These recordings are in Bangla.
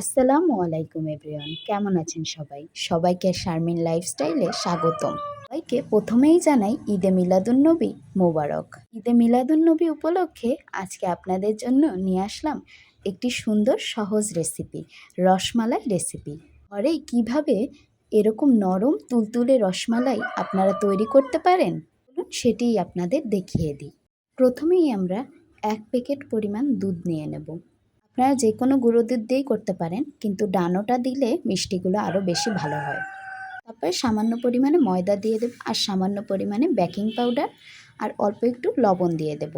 আসসালামু আলাইকুম এভরিওয়ান, কেমন আছেন সবাই? সবাইকে শারমিন লাইফস্টাইলে স্বাগতম। সবাইকে প্রথমেই জানাই ঈদে মিলাদুন্নবী মোবারক। ঈদে মিলাদুন্নবী উপলক্ষে আজকে আপনাদের জন্য নিয়ে আসলাম একটি সুন্দর সহজ রেসিপি, রসমালাই রেসিপি। ঘরে কীভাবে এরকম নরম তুলতুলে রসমালাই আপনারা তৈরি করতে পারেন? সেটিই আপনাদের দেখিয়ে দিই। প্রথমেই আমরা এক প্যাকেট পরিমাণ দুধ নিয়ে নেব। আপনারা যে কোনো গুঁড়ো দুধ দিয়েই করতে পারেন, কিন্তু ডানোটা দিলে মিষ্টিগুলো আরও বেশি ভালো হয়। তারপরে সামান্য পরিমাণে ময়দা দিয়ে দেব আর সামান্য পরিমাণে বেকিং পাউডার আর অল্প একটু লবণ দিয়ে দেব।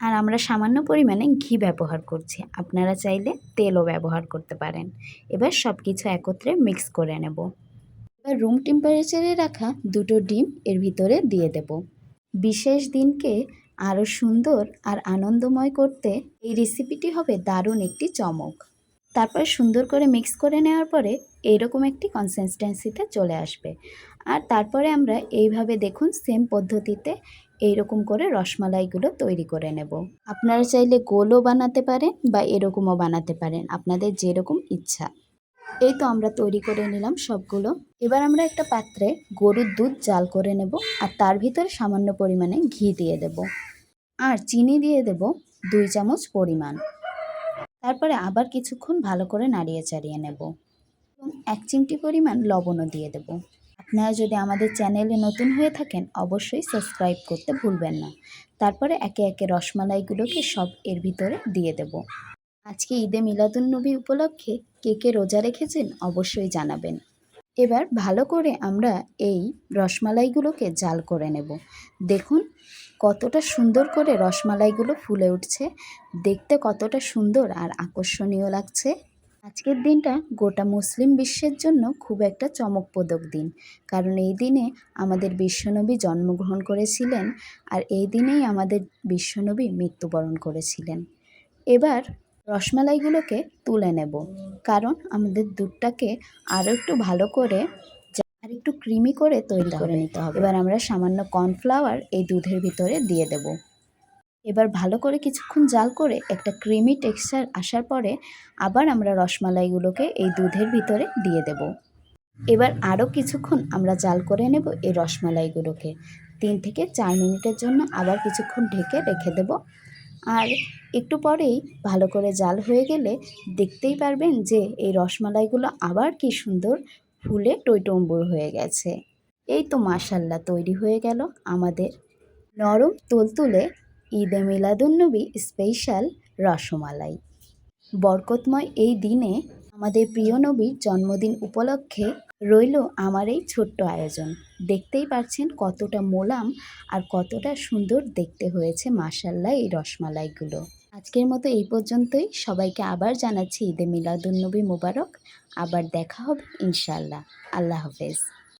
আর আমরা সামান্য পরিমাণে ঘি ব্যবহার করছি, আপনারা চাইলে তেলও ব্যবহার করতে পারেন। এবার সব কিছু একত্রে মিক্স করে নেব। এবার রুম টেম্পারেচারে রাখা দুটো ডিম এর ভিতরে দিয়ে দেব। বিশেষ দিনকে আরও সুন্দর আর আনন্দময় করতে এই রেসিপিটি হবে দারুণ একটি চমক। তারপরে সুন্দর করে মিক্স করে নেওয়ার পরে এইরকম একটি কনসিস্টেন্সিতে চলে আসবে। আর তারপরে আমরা এইভাবে দেখুন সেম পদ্ধতিতে এইরকম করে রসমালাইগুলো তৈরি করে নেব। আপনারা চাইলে গোলও বানাতে পারেন বা এরকমও বানাতে পারেন, আপনাদের যেরকম ইচ্ছা। এই তো আমরা তৈরি করে নিলাম সবগুলো। এবার আমরা একটা পাত্রে গরুর দুধ জাল করে নেব আর তার ভিতরে সামান্য পরিমাণে ঘি দিয়ে দেব। আর চিনি দিয়ে দেব দুই চামচ পরিমাণ। তারপরে আবার কিছুক্ষণ ভালো করে নাড়িয়ে চাড়িয়ে নেব। এবং এক চিমটি পরিমাণ লবণও দিয়ে দেব। আপনারা যদি আমাদের চ্যানেলে নতুন হয়ে থাকেন, অবশ্যই সাবস্ক্রাইব করতে ভুলবেন না। তারপরে একে একে রসমালাইগুলোকে সব এর ভিতরে দিয়ে দেব। আজকে ঈদে মিলাদুন্নবী উপলক্ষে কে কে রোজা রেখেছেন অবশ্যই জানাবেন। এবার ভালো করে আমরা এই রসমালাইগুলোকে জাল করে নেব। দেখুন কতটা সুন্দর করে রসমালাইগুলো ফুলে উঠছে। দেখতে কতটা সুন্দর আর আকর্ষণীয় লাগছে। আজকের দিনটা গোটা মুসলিম বিশ্বের জন্য খুব একটা চমকপ্রদক দিন। কারণ এই দিনে আমাদের বিশ্বনবী জন্মগ্রহণ করেছিলেন আর এই দিনেই আমাদের বিশ্বনবী মৃত্যুবরণ করেছিলেন। এবার রসমালাইগুলোকে তুলে নেব। কারণ আমাদের দুধটাকে আরও একটু ভালো করে আর একটু ক্রিমি করে তৈরি করে নিতে হবে। এবার আমরা সামান্য কর্নফ্লাওয়ার এই দুধের ভিতরে দিয়ে দেব। এবার ভালো করে কিছুক্ষণ জাল করে একটা ক্রিমি টেক্সচার আসার পরে আবার আমরা রসমালাইগুলোকে এই দুধের ভিতরে দিয়ে দেব। এবার আরও কিছুক্ষণ আমরা জাল করে নেব এই রসমালাইগুলোকে। তিন থেকে চার মিনিটের জন্য আবার কিছুক্ষণ ঢেকে রেখে দেব। আর একটু পরেই ভালো করে জাল হয়ে গেলে দেখতেই পারবেন যে এই রসমালাইগুলো আবার কি সুন্দর ফুলে টইটম্বুর হয়ে গেছে। এই তো মাসাল্লা তৈরি হয়ে গেল আমাদের নরম তুলতুলে ঈদে মিলাদুন্নবী স্পেশাল রসমালাই। বরকতময় এই দিনে আমাদের প্রিয় নবীর জন্মদিন উপলক্ষে রইল আমার এই ছোট্ট আয়োজন। দেখতেই পাচ্ছেন কতটা মোলাম আর কতটা সুন্দর দেখতে হয়েছে মাসাল্লা এই রসমালাইগুলো। আজকের মতো এই পর্যন্তই। সবাইকে আবার জানাচ্ছি ঈদে মিলাদুন্নবী মোবারক। আবার দেখা হবে ইনশাল্লাহ আল্লাহ হাফেজ।